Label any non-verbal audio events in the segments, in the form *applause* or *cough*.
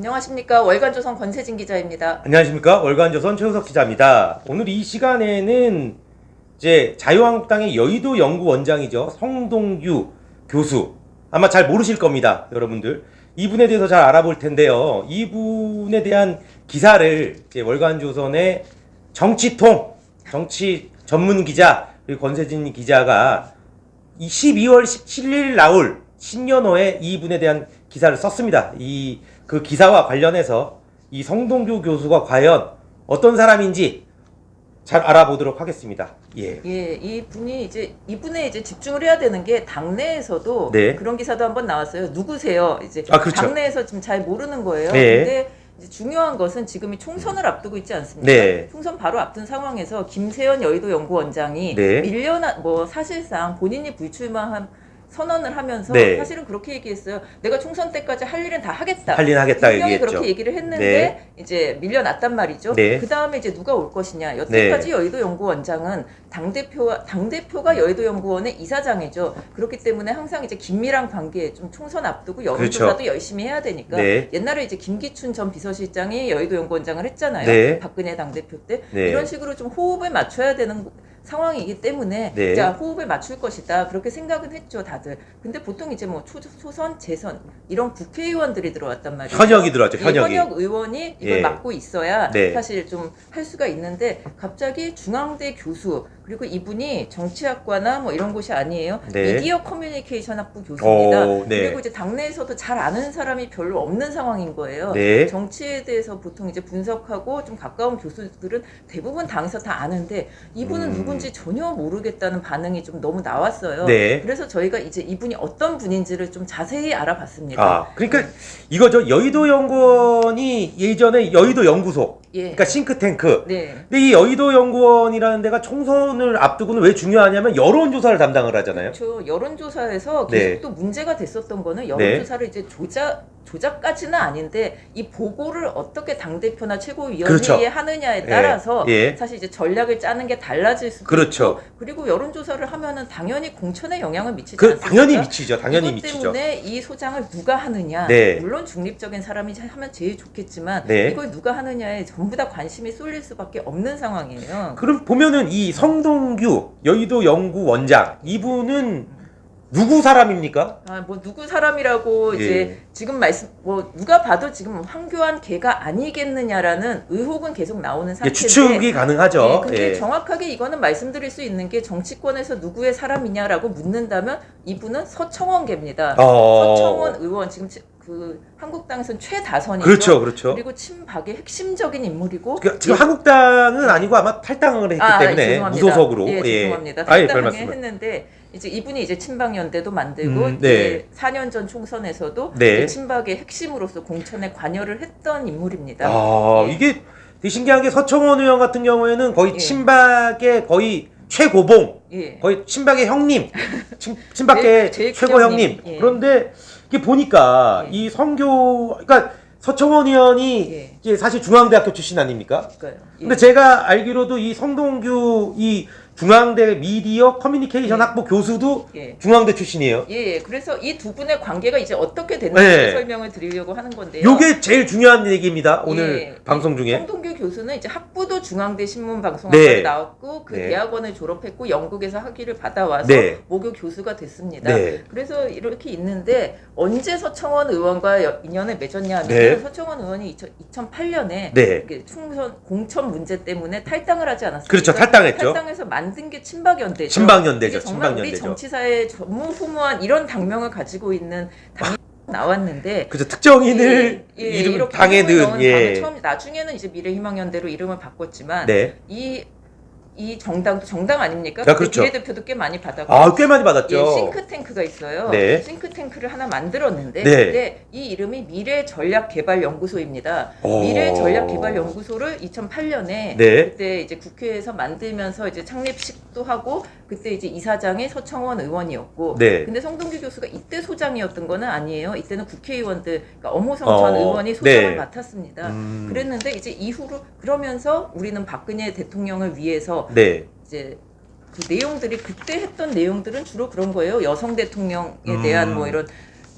안녕하십니까 월간조선 권세진 기자입니다. 안녕하십니까 월간조선 최우석 기자입니다. 오늘 이 시간에는 이제 자유한국당의 여의도 연구원장이죠 성동규 교수 아마 잘 모르실 겁니다, 여러분들. 이분에 대해서 잘 알아볼 텐데요. 이분에 대한 기사를 이제 월간조선의 정치통 정치 전문 기자 그리고 권세진 기자가 이 12월 17일 나올 신년호에 이분에 대한 기사를 썼습니다. 이 그 기사와 관련해서 이 성동규 교수가 과연 어떤 사람인지 잘 알아보도록 하겠습니다. 예. 예, 이 분이 이제 이분에 이제 집중을 해야 되는 게 당내에서도 네. 그런 기사도 한번 나왔어요. 누구세요? 이제 아, 그렇죠. 당내에서 지금 잘 모르는 거예요. 네. 근데 이제 중요한 것은 지금 이 총선을 앞두고 있지 않습니까? 네. 총선 바로 앞둔 상황에서 김세현 여의도 연구원장이 네. 밀려나 뭐 사실상 본인이 불출마한 선언을 하면서 네. 사실은 그렇게 얘기했어요. 내가 총선 때까지 할 일은 다 하겠다. 할일 하겠다 분명히 얘기했죠. 그렇게 얘기를 했는데 네. 이제 밀려났단 말이죠. 네. 그 다음에 이제 누가 올 것이냐. 여태까지 여의도 연구원장은 당 대표와 당 대표가 여의도 연구원의 이사장이죠. 그렇기 때문에 항상 이제 긴밀한 관계, 좀 총선 앞두고 여론조사도 그렇죠. 열심히 해야 되니까. 네. 옛날에 이제 김기춘 전 비서실장이 여의도 연구원장을 했잖아요. 네. 박근혜 당 대표 때 네. 이런 식으로 좀 호흡을 맞춰야 되는. 상황이기 때문에 네. 자 호흡을 맞출 것이다 그렇게 생각은 했죠 다들 근데 보통 이제 뭐 초, 초선 재선 이런 국회의원들이 들어왔단 말이에요 현역이 들어왔죠. 이 현역이. 현역 의원이 이걸 예. 맡고 있어야 네. 사실 좀 할 수가 있는데 갑자기 중앙대 교수 그리고 이분이 정치학과나 뭐 이런 곳이 아니에요. 네. 미디어 커뮤니케이션 학부 교수입니다. 오, 네. 그리고 이제 당내에서도 잘 아는 사람이 별로 없는 상황인 거예요. 네. 정치에 대해서 보통 이제 분석하고 좀 가까운 교수들은 대부분 당에서 다 아는데 이분은 음. 누 군지 전혀 모르겠다는 반응이 좀 너무 나왔어요. 네. 그래서 저희가 이제 이분이 어떤 분인지를 좀 자세히 알아봤습니다. 아, 그러니까 이거죠. 여의도 연구원이 예전에 여의도 연구소, 예. 그러니까 싱크탱크. 네. 근데 이 여의도 연구원이라는 데가 총선을 앞두고는 왜 중요하냐면 여론 조사를 담당을 하잖아요. 그렇죠. 여론조사에서 네. 계속 또 문제가 됐었던 거는 여론조사를 이제 조작 조작까지는 아닌데 이 보고를 어떻게 당 대표나 최고위원회에 그렇죠. 하느냐에 예, 따라서 예. 사실 이제 전략을 짜는 게 달라질 수도 그렇죠. 있고 그리고 여론조사를 하면은 당연히 공천에 영향을 미치지 그 않습니까? 당연히 미치죠. 당연히 이것 미치죠. 때문에 이 소장을 누가 하느냐 네. 물론 중립적인 사람이 하면 제일 좋겠지만 네. 이걸 누가 하느냐에 전부 다 관심이 쏠릴 수밖에 없는 상황이에요. 그럼 보면은 이 성동규 여의도 연구 원장 이분은 누구 사람입니까? 아, 뭐 누구 사람이라고 예. 이제 지금 말씀 뭐 누가 봐도 지금 황교안 걔가 아니겠느냐라는 의혹은 계속 나오는 이게 상태인데 추측이 가능하죠. 예, 근데 예. 정확하게 이거는 말씀드릴 수 있는 게 정치권에서 누구의 사람이냐라고 묻는다면 이분은 서청원계입니다. 어. 서청원 의원 지금 치- 그 한국당에서는 최다선이죠. 그렇죠, 그렇죠. 그리고 친박의 핵심적인 인물이고 그, 지금 예. 한국당은 아니고 아마 탈당을 했기 아, 때문에 죄송합니다. 무소속으로 예, 죄송합니다. 아예 별 탈당을 말씀을. 했는데 이제 이분이 이제 친박 연대도 만들고 음, 네. 이제 4년 전 총선에서도 네. 이제 친박의 핵심으로서 공천에 관여를 했던 인물입니다. 아 예. 이게 되게 신기한 게 서청원 의원 같은 경우에는 거의 예. 친박의 거의 최고봉, 예. 거의 친박의 형님, 친, 친박계 제일- 최고 큰 형님. 형님. 예. 그런데 이게 보니까 예. 이 성교, 그러니까 서청원 의원이 예. 이제 사실 중앙대학교 출신 아닙니까? 그러니까요. 예. 근데 제가 알기로도 이 성동규 이 중앙대 미디어 커뮤니케이션 예. 학부 교수도 예. 중앙대 출신이에요. 예, 예. 그래서 이 두 분의 관계가 이제 어떻게 됐는지 네. 설명을 드리려고 하는 건데요. 요게 제일 중요한 얘기입니다. 오늘 예. 방송 중에. 성동규 교수는 이제 학부도 중앙대 신문방송학과를 네. 나왔고 그 네. 대학원을 졸업했고 영국에서 학위를 받아와서 네. 모교 교수가 됐습니다. 네. 그래서 이렇게 있는데 언제 서청원 의원과 여- 인연을 맺었냐 하면 네. 서청원 의원이 2008년에 네. 총선 공천 문제 때문에 탈당을 하지 않았습니까? 그렇죠. 탈당했죠. 탈당해서 만든 게 친박연대죠. 친박연대죠. 정말 친박연대죠. 정치사에 전무후무한 이런 당명을 가지고 있는 당이 나왔는데 그죠. 특정인을 예, 예, 이름 이렇게 당에 이름을 넣은 넣은 예. 당은 처음 나중에는 이제 미래희망연대로 이름을 바꿨지만 네. 이, 이 정당도 정당 아닙니까? 아, 그렇죠. 비례대표도 꽤 많이 받았고 아, 꽤 많이 받았죠. 예, 싱크탱크가 있어요. 네. 싱크탱크를 하나 만들었는데 네. 근데 이 이름이 미래전략개발연구소입니다. 오. 미래전략개발연구소를 2008년에 네. 그때 이제 국회에서 만들면서 이제 창립식 도 하고 그때 이제 이사장이 서청원 의원이었고 네. 근데 성동규 교수가 이때 소장이었던 거는 아니에요. 이때는 국회의원들 그러니까 엄호성 전 어, 의원이 소장을 네. 맡았습니다. 음. 그랬는데 이제 이후로 그러면서 우리는 박근혜 대통령을 위해서 네. 이제 그 내용들이 그때 했던 내용들은 주로 그런 거예요. 여성 대통령에 음. 대한 뭐 이런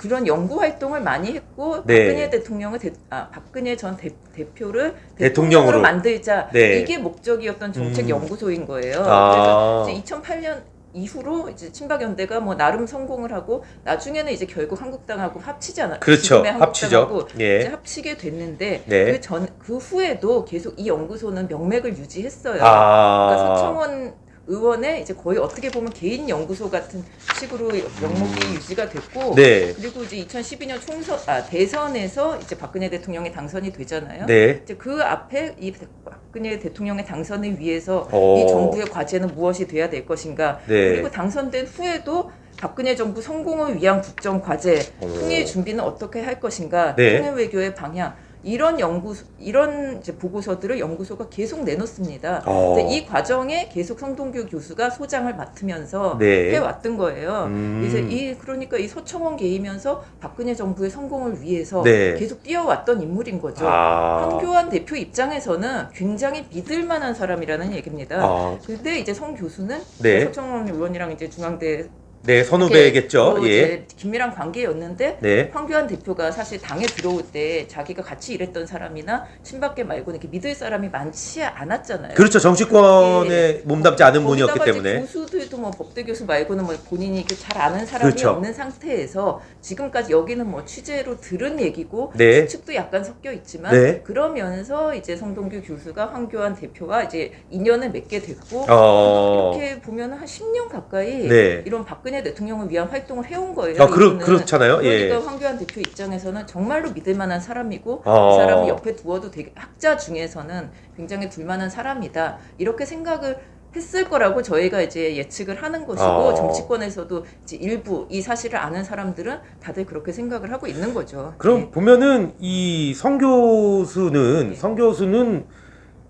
그런 연구 활동을 많이 했고 네. 박근혜 대통령을 대, 아, 박근혜 전 대, 대표를 대통령으로. 대통령으로 만들자 네. 이게 목적이었던 정책 음. 연구소인 거예요. 아. 그래서 이제 2008년 이후로 이제 친박 연대가 뭐 나름 성공을 하고 나중에는 이제 결국 한국당하고 합치지 않았 그렇죠. 합치죠. 한국당하고 이제 예. 합치게 됐는데 네. 그전그 후에도 계속 이 연구소는 명맥을 유지했어요. 그러니까 아. 서청원 의원의 이제 거의 어떻게 보면 개인 연구소 같은 식으로 명목이 유지가 됐고 네. 그리고 이제 2012년 총선 아 대선에서 이제 박근혜 대통령이 당선이 되잖아요. 네. 이제 그 앞에 이 박근혜 대통령의 당선을 위해서 어. 이 정부의 과제는 무엇이 돼야 될 것인가 네. 그리고 당선된 후에도 박근혜 정부 성공을 위한 국정 과제, 어. 통일 준비는 어떻게 할 것인가, 네. 통일 외교의 방향 이런 연구 이런 보고서들을 연구소가 계속 내놓습니다. 어. 이 과정에 계속 성동규 교수가 소장을 맡으면서 네. 해왔던 거예요. 음. 그래서 이 그러니까 이 서청원 개이면서 박근혜 정부의 성공을 위해서 네. 계속 뛰어왔던 인물인 거죠. 아. 황교안 대표 입장에서는 굉장히 믿을 만한 사람이라는 얘기입니다. 아. 근데 이제 성 교수는 네. 서청원 의원이랑 이제 중앙대 네, 선후배겠죠. 뭐 예. 이제 긴밀한 관계였는데 네. 황교안 대표가 사실 당에 들어올 때 자기가 같이 일했던 사람이나 친박계 말고는 이렇게 믿을 사람이 많지 않았잖아요. 그렇죠. 정치권에 몸담지 않은 분이었기 거기다가 이제 때문에. 교수들도 뭐 법대 교수 말고는 뭐 본인이 이렇게 잘 아는 사람이 그렇죠. 없는 상태에서 지금까지 여기는 뭐 취재로 들은 얘기고 네. 추측도 약간 섞여 있지만 네. 그러면서 이제 성동규 교수가 황교안 대표와 이제 인연을 맺게 됐고 어. 이렇게 보면 한 10년 가까이 네. 이런 박근혜 대통령을 위한 활동을 해온 거예요. 아, 그렇, 이분은. 그렇잖아요. 그러니까 예. 황교안 대표 입장에서는 정말로 믿을 만한 사람이고 어. 그 사람을 옆에 두어도 되게 학자 중에서는 굉장히 둘만한 사람이다 이렇게 생각을 했을 거라고 저희가 이제 예측을 하는 것이고 어. 정치권에서도 이제 일부 이 사실을 아는 사람들은 다들 그렇게 생각을 하고 있는 거죠. 그럼 예. 보면은 이 성교수는 네. 성교수는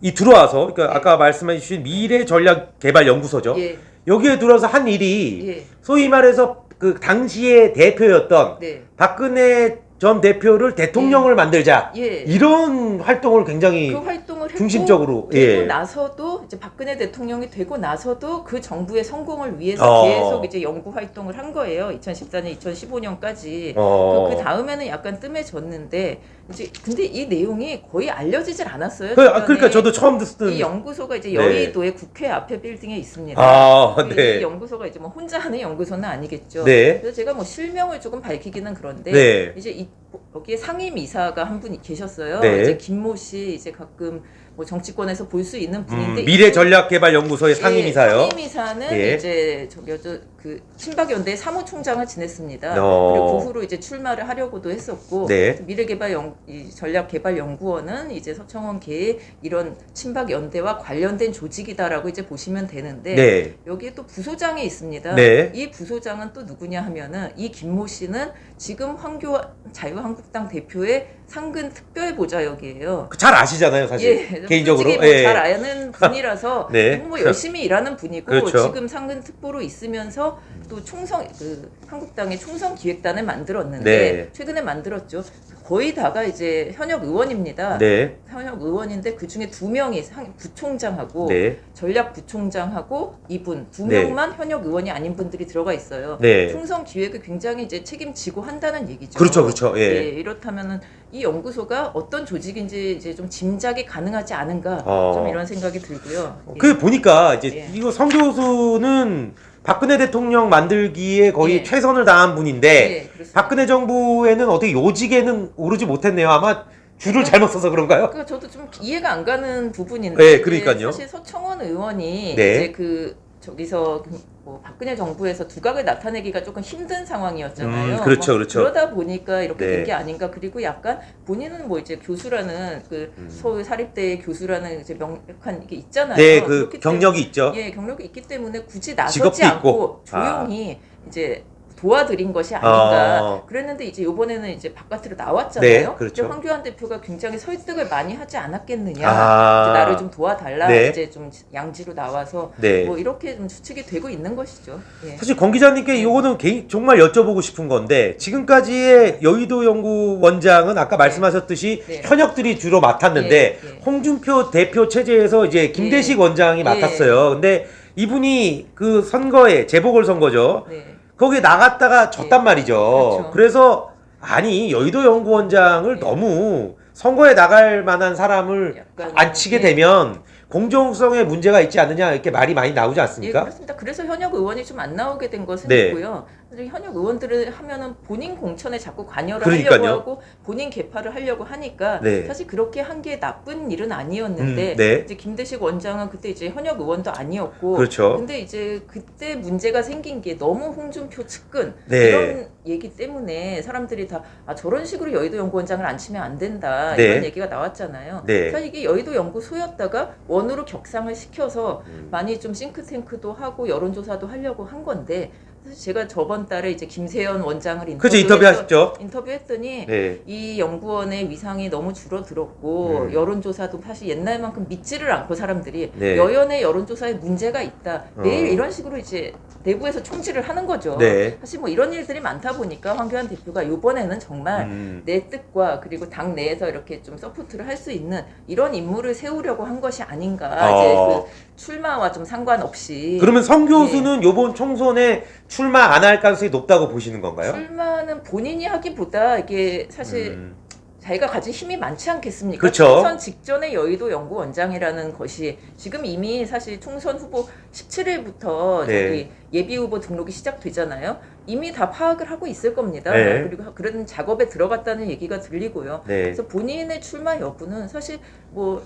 이 들어와서 그러니까 아까 말씀해 주신 미래 전략 개발 연구소죠. 예, 여기에 들어서 한 일이 예, 소위 말해서 그 당시의 대표였던 네, 박근혜 전 대표를 대통령을 만들자 예. 이런 활동을 굉장히 그 활동을 했고 중심적으로, 되고 예. 나서도 이제 박근혜 대통령이 되고 나서도 그 정부의 성공을 위해서 어. 계속 이제 연구 활동을 한 거예요. 2014년, 2015년까지. 어. 그 다음에는 약간 뜸해졌는데 이제 근데 이 내용이 거의 알려지질 않았어요. 그, 아. 그러니까 저도 처음 듣던 이 연구소가 이제 네. 여의도의 국회 앞에 빌딩에 있습니다. 아, 이 네. 연구소가 이제 뭐 혼자 하는 연구소는 아니겠죠. 네. 그래서 제가 뭐 실명을 조금 밝히기는 그런데 네. 이제 이 여기에 상임 이사가 한 분이 계셨어요. 네. 이제 김모 씨 이제 가끔 뭐 정치권에서 볼 수 있는 음, 분인데 미래 전략 개발 연구소의 상임이사요. 예, 상임이사는 예. 이제 저기 저, 그 친박연대 사무총장을 지냈습니다. 어. 그리고 그 후로 이제 출마를 하려고도 했었고 네. 미래 개발 연, 이 전략 개발 연구원은 이제 서청원계의 이런 친박연대와 관련된 조직이다라고 이제 보시면 되는데 네. 여기에 또 부소장이 있습니다. 네. 이 부소장은 또 누구냐 하면은 이 김모 씨는 지금 황교안 자유한국당 대표의 상근 특별 보좌역이에요. 그잘 아시잖아요, 사실. 예, 개인적으로. 솔직히 뭐 예. 잘 아는 분이라서 *laughs* 네. 뭐 열심히 일하는 분이고 그렇죠. 지금 상근 특보로 있으면서 또 총선 그 한국당의 총선 기획단을 만들었는데 네. 최근에 만들었죠. 거의 다가 이제 현역 의원입니다. 네. 현역 의원인데 그 중에 두 명이 상- 부총장하고 네. 전략 부총장하고 이분 두 네. 명만 현역 의원이 아닌 분들이 들어가 있어요. 네. 총선 기획을 굉장히 이제 책임지고 한다는 얘기죠. 그렇죠, 그렇죠. 예. 이렇다면은 이 연구소가 어떤 조직인지 이제 좀 짐작이 가능하지 않은가 어. 좀 이런 생각이 들고요. 예. 그 보니까 이제 예. 이거 성 교수는 박근혜 대통령 만들기에 거의 예. 최선을 다한 분인데 예, 그렇습니다. 박근혜 정부에는 어떻게 요직에는 오르지 못했네요. 아마 줄을 잘못 써서 그런가요? 그러니까 저도 좀 이해가 안 가는 부분인데 네, 그러니까요. 사실 서청원 의원이 네. 이제 그 저기서 그뭐 박근혜 정부에서 두각을 나타내기가 조금 힘든 상황이었잖아요. 음, 그렇죠, 뭐 그렇죠. 그러다 보니까 이렇게 네. 된게 아닌가. 그리고 약간 본인은 뭐 이제 교수라는 그 음. 서울 사립대의 교수라는 이제 명백한 게 있잖아요. 네, 그 경력이 있죠. 예, 경력이 있기 때문에 굳이 나서지 않고 있고. 조용히 이제 도와드린 것이 아닌가. 어. 그랬는데 이제 이번에는 이제 바깥으로 나왔잖아요. 네, 그렇죠. 근데 황교안 대표가 굉장히 설득을 많이 하지 않았겠느냐. 아. 이제 나를 좀 도와달라. 네. 이제 좀 양지로 나와서 네. 뭐 이렇게 좀 추측이 되고 있는 것이죠. 예. 사실 권 기자님께 이거는 개인 정말 여쭤보고 싶은 건데 지금까지의 여의도 연구원장은 아까 말씀하셨듯이 네. 현역들이 주로 맡았는데 예, 예. 홍준표 대표 체제에서 이제 김대식 예. 원장이 예. 맡았어요. 근데 이분이 그 선거에 재보궐 선거죠. 네. 거기에 나갔다가 졌단 예. 말이죠. 그렇죠. 그래서 아니 여의도 연구원장을 예. 너무 선거에 나갈 만한 사람을 약간, 안 치게 예. 되면 공정성에 문제가 있지 않느냐 이렇게 말이 많이 나오지 예, 않습니까? 그렇습니다. 그래서 현역 의원이 좀 안 나오게 된 것은 네. 있고요. 현역 의원들을 하면은 본인 공천에 자꾸 관여를 그러니까요. 하려고 하고 본인 개파를 하려고 하니까 네. 사실 그렇게 한 게 나쁜 일은 아니었는데 음, 네. 이제 김대식 원장은 그때 이제 현역 의원도 아니었고 그렇죠. 근데 이제 그때 문제가 생긴 게 너무 홍준표 측근 네. 이런 얘기 때문에 사람들이 다 아, 저런 식으로 여의도 연구원장을 안 치면 안 된다 네. 이런 얘기가 나왔잖아요. 네. 사실 이게 여의도 연구소였다가 원으로 격상을 시켜서 음. 많이 좀 싱크탱크도 하고 여론조사도 하려고 한 건데 제가 저번 달에 이제 김세연 원장을 그죠 인터뷰했더, 인터뷰하셨죠? 인터뷰했더니 네. 이 연구원의 위상이 너무 줄어들었고 음. 여론조사도 사실 옛날만큼 믿지를 않고 사람들이 네. 여연의 여론조사에 문제가 있다 어. 매일 이런 식으로 이제 내부에서 총질을 하는 거죠. 네. 사실 뭐 이런 일들이 많다 보니까 황교안 대표가 이번에는 정말 음. 내 뜻과 그리고 당 내에서 이렇게 좀 서포트를 할 수 있는 이런 인물을 세우려고 한 것이 아닌가 어. 이제 그 출마와 좀 상관없이 그러면 성 네. 교수는 요번 총선에 출마 안 할 가능성이 높다고 보시는 건가요? 출마는 본인이 하기보다 이게 사실 음. 자기가 가진 힘이 많지 않겠습니까? 그쵸. 총선 직전에 여의도 연구원장이라는 것이 지금 이미 사실 총선 후보 17일부터 네. 저기 예비 후보 등록이 시작되잖아요. 이미 다 파악을 하고 있을 겁니다. 네. 그리고 그런 작업에 들어갔다는 얘기가 들리고요. 네. 그래서 본인의 출마 여부는 사실 뭐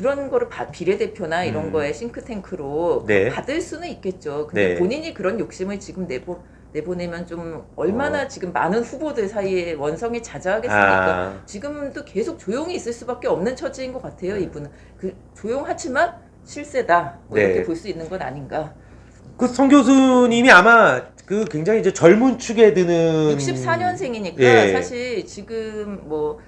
그런 거를 바- 비례대표나 이런 음. 거에 싱크탱크로 네. 받을 수는 있겠죠. 근데 네. 본인이 그런 욕심을 지금 내보 내보내면 좀 얼마나 어. 지금 많은 후보들 사이에 원성이 자자하겠습니까? 아. 지금도 계속 조용히 있을 수밖에 없는 처지인 것 같아요. 이분은 그 조용하지만 실세다 뭐 네. 이렇게 볼 수 있는 건 아닌가. 그성 교수님이 아마 그 굉장히 이제 젊은 축에 드는 64년생이니까 예. 사실 지금 뭐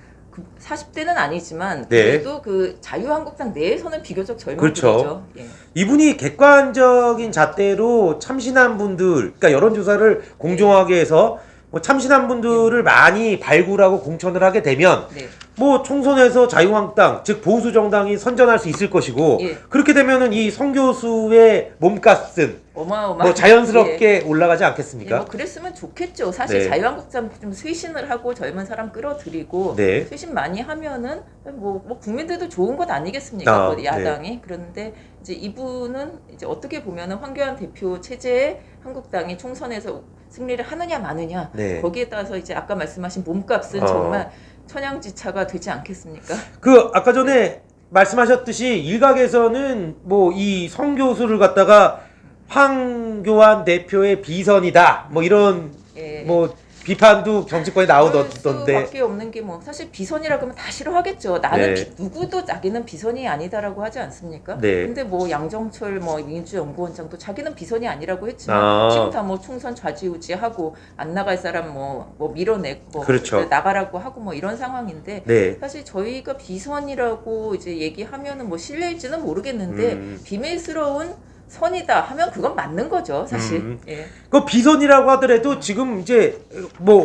40대는 아니지만 네. 그래도 그 자유한국당 내에서는 비교적 젊은 그렇죠. 분이죠. 예. 이분이 객관적인 잣대로 참신한 분들, 그러니까 여론조사를 공정하게 해서 뭐 참신한 분들을 많이 발굴하고 공천을 하게 되면 네. 뭐 총선에서 자유한국당 즉 보수 정당이 선전할 수 있을 것이고 예. 그렇게 되면은 이 성 교수의 몸값은 어마어마. 뭐 자연스럽게 올라가지 예, 않겠습니까? 뭐 그랬으면 좋겠죠. 사실 네. 자유한국당 좀 쇄신을 하고 젊은 사람 끌어들이고 네. 쇄신 많이 하면은 뭐, 뭐 국민들도 좋은 것 아니겠습니까? 아, 뭐 야당이 그런데 이제 이분은 이제 어떻게 보면은 황교안 대표 체제에 한국당이 총선에서 승리를 하느냐 마느냐 네. 거기에 따라서 이제 아까 말씀하신 몸값은 어. 정말 천양지차가 되지 않겠습니까? 그 아까 전에 말씀하셨듯이 일각에서는 뭐 이 성 교수를 갖다가 황교안 대표의 비선이다 뭐 이런 예. 뭐 비판도 정치권에 나오던데 수밖에 없는 게 뭐 사실 비선이라 그러면 다 싫어하겠죠. 나는 네. 비- 누구도 자기는 비선이 아니다라고 하지 않습니까? 네. 근데 뭐 양정철 뭐 민주연구원장도 자기는 비선이 아니라고 했지만 아. 지금 다 뭐 총선 좌지우지하고 안 나갈 사람 뭐, 뭐 밀어내고 그렇죠. 나가라고 하고 뭐 이런 상황인데 네. 사실 저희가 비선이라고 이제 얘기하면은 뭐 실례일지는 모르겠는데 음. 비밀스러운 선이다 하면 그건 맞는 거죠 사실. 음. 예. 그 비선이라고 하더라도 지금 이제 뭐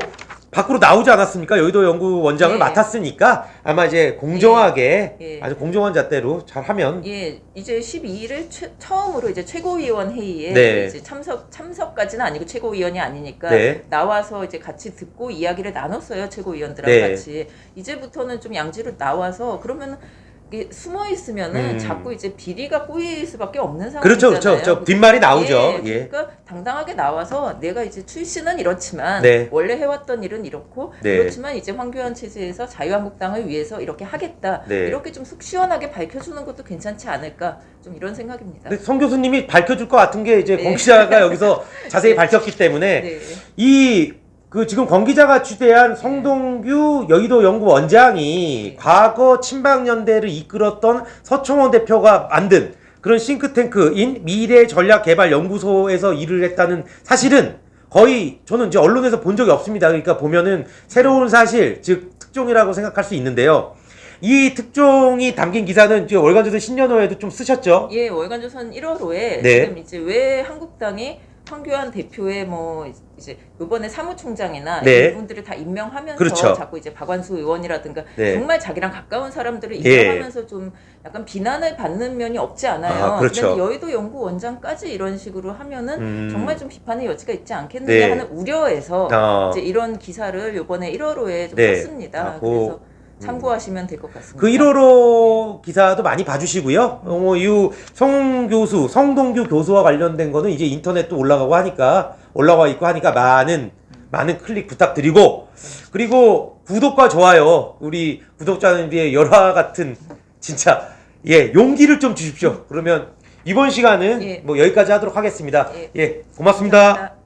밖으로 나오지 않았습니까? 여의도 연구원장을 네. 맡았으니까 아마 이제 공정하게 예. 아주 공정한 잣대로 잘 하면 예, 이제 12일을 처음으로 이제 최고위원 회의에 네. 이제 참석 참석까지는 아니고 최고위원이 아니니까 네. 나와서 이제 같이 듣고 이야기를 나눴어요 최고위원들하고 네. 같이 이제부터는 좀 양지로 나와서 그러면 숨어 있으면은 음. 자꾸 이제 비리가 꼬일 수밖에 없는 상황이잖아요. 그렇죠, 그렇죠. 저 뒷말이 나오죠. 예, 예. 그러니까 당당하게 나와서 내가 이제 출신은 이렇지만 네. 원래 해왔던 일은 이렇고 네. 그렇지만 이제 황교안 체제에서 자유한국당을 위해서 이렇게 하겠다 네. 이렇게 좀 속 시원하게 밝혀주는 것도 괜찮지 않을까 좀 이런 생각입니다. 근데 성 교수님이 밝혀줄 것 같은 게 이제 네. 권 기자가 여기서 *laughs* 자세히 밝혔기 때문에 네. 이 그 지금 권 기자가 취재한 성동규 여의도 연구원장이 네. 과거 친박연대를 이끌었던 서청원 대표가 만든 그런 싱크탱크인 미래전략개발연구소에서 일을 했다는 사실은 거의 저는 이제 언론에서 본 적이 없습니다. 그러니까 보면은 새로운 사실, 즉 특종이라고 생각할 수 있는데요. 이 특종이 담긴 기사는 이제 월간조선 신년호에도 좀 쓰셨죠? 예, 월간조선 1월호에 네. 지금 이제 왜 한국당이 황교안 대표의 뭐 이제 이번에 사무총장이나 네. 이분들을 다 임명하면서 그렇죠. 자꾸 이제 박완수 의원이라든가 네. 정말 자기랑 가까운 사람들을 예. 임명하면서 좀 약간 비난을 받는 면이 없지 않아요. 아, 그렇죠. 근데 여의도 연구원장까지 이런 식으로 하면은 음. 정말 좀 비판의 여지가 있지 않겠느냐 네. 하는 우려에서 어. 이제 이런 기사를 이번에 1월호에 좀 네. 썼습니다. 아, 그래서 그- 참고하시면 될 것 같습니다. 그 1호로 기사도 많이 봐주시고요. 어, 이성 교수, 성동규 교수와 관련된 거는 이제 인터넷도 올라가고 하니까 올라와 있고 하니까 많은 많은 클릭 부탁드리고 그리고 구독과 좋아요 우리 구독자님들의 열화 같은 진짜 예 용기를 좀 주십시오. 그러면 이번 시간은 예. 뭐 여기까지 하도록 하겠습니다. 예. 예 고맙습니다. 감사합니다.